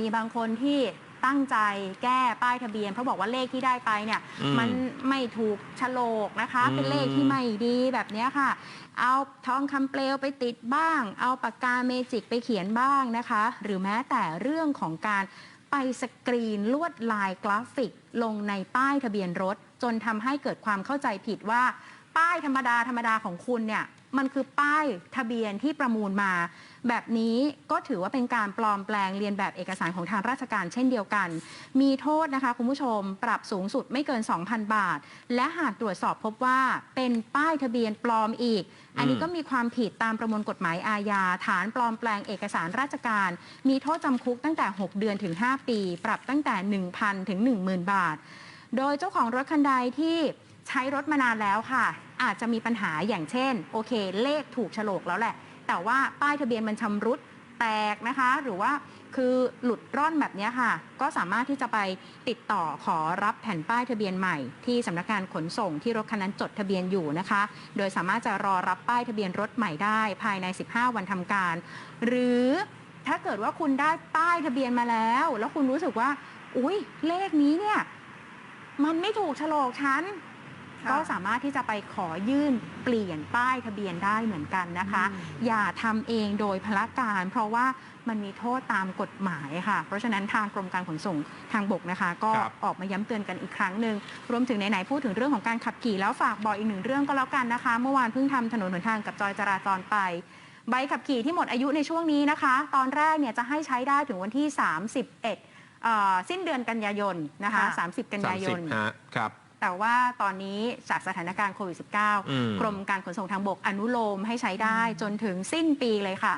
มีบางคนที่ตั้งใจแก้ป้ายทะเบียน เพราะบอกว่าเลขที่ได้ไปเนี่ย อืมมันไม่ถูกโฉลกนะคะ อืม เป็นเลขที่ไม่ดีแบบเนี้ยค่ะ เอาทองคำเปลวไปติดบ้าง เอาปากกาเมจิกไปเขียนบ้างนะคะ หรือแม้แต่เรื่องของการไปสกรีนลวดลายกราฟิก ลงในป้ายทะเบียนรถ จนทำให้เกิดความเข้าใจผิดว่า ป้ายธรรมดาธรรมดาของคุณเนี่ยมันคือป้ายทะเบียนที่ประมูลมา แบบนี้ก็ถือว่าเป็นการปลอมแปลงเรียนแบบเอกสารของทางราชการเช่นเดียวกัน มีโทษนะคะคุณผู้ชมปรับสูงสุดไม่เกิน 2,000 บาท และหากตรวจสอบพบว่าเป็นป้ายทะเบียนปลอมอีก อันนี้ก็มีความผิดตามประมวลกฎหมายอาญาฐานปลอมแปลงเอกสารราชการ มีโทษจำคุกตั้งแต่ 6 เดือนถึง 5 ปี ปรับตั้งแต่ 1,000 ถึง 10,000 บาท โดยเจ้าของรถคันใดที่ใช้รถมานานแล้วค่ะ อาจจะมีปัญหาอย่างเช่น โอเค เลขถูกฉลกแล้วแหละ แต่ว่าป้ายทะเบียนมันชำรุดแตกนะคะ หรือว่าคือหลุดร่อนแบบนี้ค่ะ ก็สามารถที่จะไปติดต่อขอรับแผ่นป้ายทะเบียนใหม่ ที่สำนักงานขนส่งที่รถคันนั้นจดทะเบียนอยู่นะคะ โดยสามารถจะรอรับป้ายทะเบียนรถใหม่ได้ ภายใน 15 วันทำการ หรือถ้าเกิดว่าคุณได้ป้ายทะเบียนมาแล้ว แล้วคุณรู้สึกว่า อุ้ยเลขนี้เนี่ย มันไม่ถูกโฉลกฉัน ก็สามารถที่จะไปขอยื่นเปลี่ยนป้ายทะเบียนได้เหมือนกันนะคะอืมอย่าทำเองโดยพละการ เพราะว่ามันมีโทษตามกฎหมายค่ะ เพราะฉะนั้นทางกรมการขนส่งทางบกนะคะ ก็ครับออกมาย้ำเตือนกันอีกครั้งหนึ่งรวมถึงไหนๆพูดถึงเรื่องของการขับขี่แล้วฝากบอกอีกหนึ่งเรื่องก็แล้วกันนะคะ เมื่อวานเพิ่งทำถนนหนทางกับจอยจราจรไปใบขับขี่ที่หมดอายุในช่วงนี้นะคะ ตอนแรกเนี่ยจะให้ใช้ได้ถึงวันที่ 31เอ่อสิ้นเดือนกันยายนนะคะค่ะ30 กันยายน30ฮะครับ แต่ว่าตอนนี้จากสถานการณ์โควิดอืม -19 กรมการขนส่งทางบกอนุโลมให้ใช้ได้จนถึงสิ้นปีเลยค่ะ